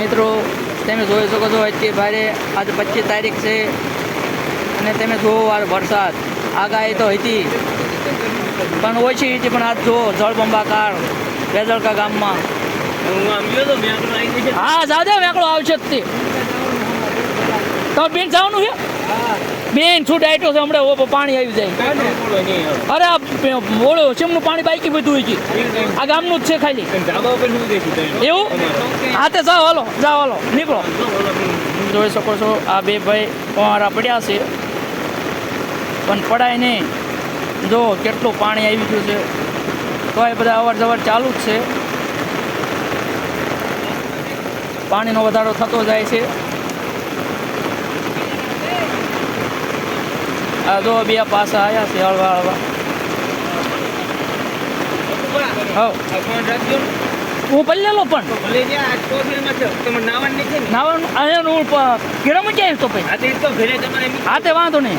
મિત્રો તમે જોઈ શકો છો અત્યારે ભારે આજે પચીસ તારીખ છે અને તમે જોવો આ વરસાદ. આગાહી તો હતી પણ ઓછી હતી પણ આજ જુઓ જળબંબાકાર બેજળકા ગામમાં. હું જાદે વેકળો આવશે જ તે. તો બેન જવાનું છે? બેન શું ડાયટો છે, હમણાં ઓપો પાણી આવી જાય. અરે આ મોડો ચીમનું પાણી બાઈકી બધું હોય આ ગામનું જ છે ખાલી. તમે? એવું? હા, તે જાઓ, હાલો જાઓ, હાલો, નીકળો. જોઈ શકો છો, આ બે ભાઈ પવારા પડ્યા છે. પણ પડાય નહીં. જો, કેટલું પાણી આવી ગયું છે. તો એ બધા અવર જવર ચાલુ જ છે. પાણીનો વધારો થતો જાય છે. આ જો બે પાસા આવ્યા છે હળવા હળવા. હું પણ. કોથળીમાં છે. તમારે નાવાનું અહીંયા હું ઘેરામાં ક્યાં તો પછી હા, તો વાંધો નહીં.